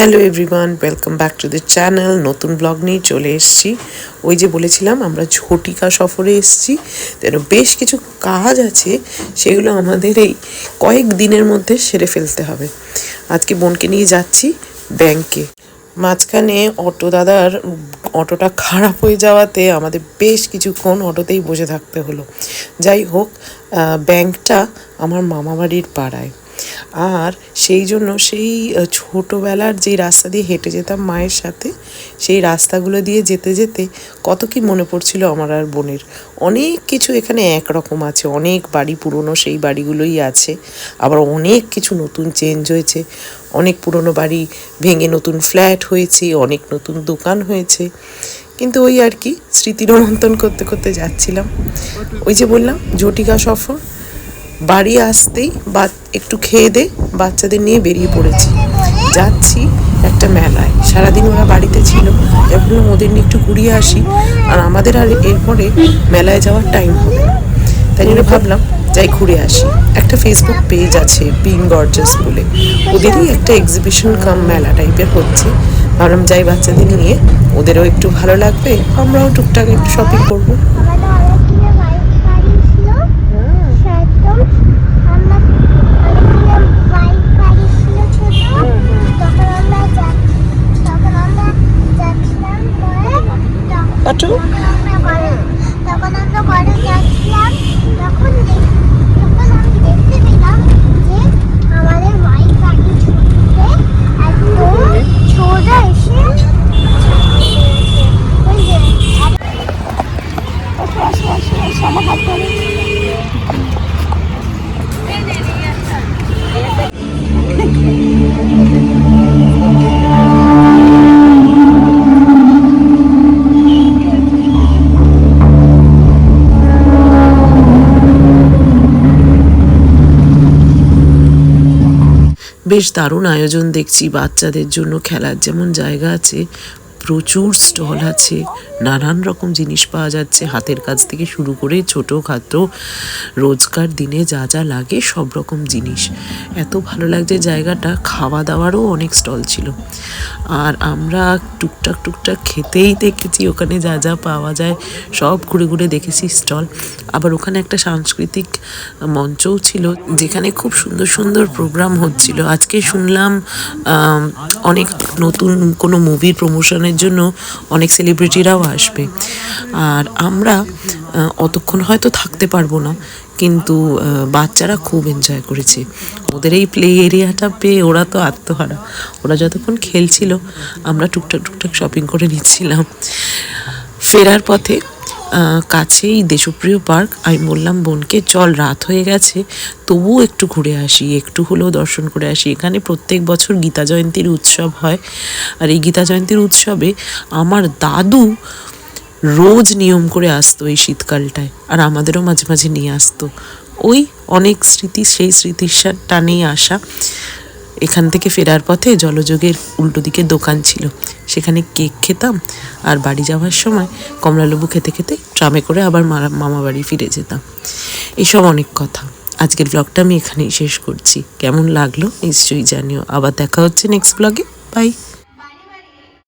Hello everyone welcome back to the channel নতুন blog নিয়ে চলে এসেছি। ওই যে বলেছিলাম, আমরা ঝটিকা সফরে এসেছি। যেন বেশ কিছু কাজ আছে, সেগুলো আমাদের এই কয়েক দিনের মধ্যে সেরে ফেলতে হবে। আজকে বোনকে নিয়ে যাচ্ছি ব্যাংকে। মাঝখানে অটো দাদার অটোটা খারাপ হয়ে যাওয়াতে আমাদের বেশ কিছুক্ষণ অটোতেই বসে থাকতে হলো। যাই হোক ব্যাংকটা আমার মামাবাড়ির পাড়ায়। আর সেই জন্য সেই ছোটোবেলার যেই রাস্তা দিয়ে হেঁটে যেতাম মায়ের সাথে, সেই রাস্তাগুলো দিয়ে যেতে যেতে কত কি মনে পড়ছিল আমার আর বোনের। অনেক কিছু এখানে একরকম আছে, অনেক বাড়ি পুরনো সেই বাড়িগুলোই আছে, আবার অনেক কিছু নতুন চেঞ্জ হয়েছে। অনেক পুরনো বাড়ি ভেঙে নতুন ফ্ল্যাট হয়েছে, অনেক নতুন দোকান হয়েছে। কিন্তু ওই আর কি স্মৃতি রোমন্থন করতে করতে যাচ্ছিলাম। ওই যে বললাম জটিকা সফর বাড়ি আসতেই বা একটু খেয়ে দে, বাচ্চাদের নিয়ে বেরিয়ে পড়েছি। যাচ্ছি একটা মেলায়। সারাদিন ওরা বাড়িতে ছিল। এখন ওদের নিয়ে একটু ঘুরিয়ে আসি। আর আমাদের আর এরপরে মেলায় যাওয়ার টাইম হবে। তাই জন্য ভাবলাম, যাই ঘুরে আসি। একটা ফেসবুক পেজ আছে বিং গর্জাস বলে। ওদেরই একটা এক্সিবিশন কাম মেলা টাইপের হচ্ছে। ভাবলাম যাই বাচ্চাদের নিয়ে, ওদেরও একটু ভালো লাগবে। আমরাও টুকটাক একটু শপিং করব। to বেশ দারুণ আয়োজন দেখছি বাচ্চাদের জন্য খেলার। যেমন জায়গা আছে প্রচুর স্টল আছে। নানান রকম জিনিস পাওয়া যাচ্ছে। হাতের কাজ থেকে শুরু করে ছোটো খাটো রোজকার দিনে যা যা লাগে সব রকম জিনিস। এত ভালো লাগছে জায়গাটা। খাওয়া দাওয়ারও অনেক স্টল ছিল। আর আমরা টুকটাক টুকটাক খেতেই দেখেছি, ওখানে যা যা পাওয়া যায় সব ঘুরে ঘুরে দেখেছি স্টল। আবার ওখানে একটা সাংস্কৃতিক মঞ্চও ছিল, যেখানে খুব সুন্দর সুন্দর প্রোগ্রাম হচ্ছিল। আজকে শুনলাম অনেক নতুন কোনো মুভির প্রমোশনের জন্য অনেক সেলিব্রিটিরাও আসবে। আর আমরা অতক্ষণ হয়তো থাকতে পারব না, কিন্তু বাচ্চারা খুব এনজয় করেছে। ওদের এই প্লে এরিয়াটা পেয়ে ওরা তো আত্মহারা। ওরা যতক্ষণ খেলছিল, আমরা টুকটাক টুকটাক শপিং করে নিচ্ছিলাম। ফেরার পথে কাছেই দেশপ্রিয় পার্ক। আমি বললাম, বোনকে, চল, রাত হয়ে গেছে। তবুও একটু ঘুরে আসি, একটু হলেও দর্শন করে আসি। এখানে প্রত্যেক বছর গীতা জয়ন্তীর উৎসব হয়। আর এই গীতা জয়ন্তীর উৎসবে আমার দাদু রোজ নিয়ম করে আসতো এই শীতকালটায়, আর আমাদেরও মাঝে মাঝে নিয়ে আসতো। ওই অনেক স্মৃতি, সেই স্মৃতির টানেই আসা। এখান থেকে ফেরার পথে জলযোগের উল্টো দিকে দোকান ছিল। সেখানে কেক খেতাম, আর বাড়ি যাওয়ার সময় কমলালেবু খেতে খেতে ট্রামে করে আবার মামা বাড়ি ফিরে যেতাম। এসব অনেক কথা। আজকের ব্লগটা আমি এখানেই শেষ করছি। কেমন লাগল নিশ্চয়ই জানিও। আবার দেখা হচ্ছে নেক্সট ব্লগে বাই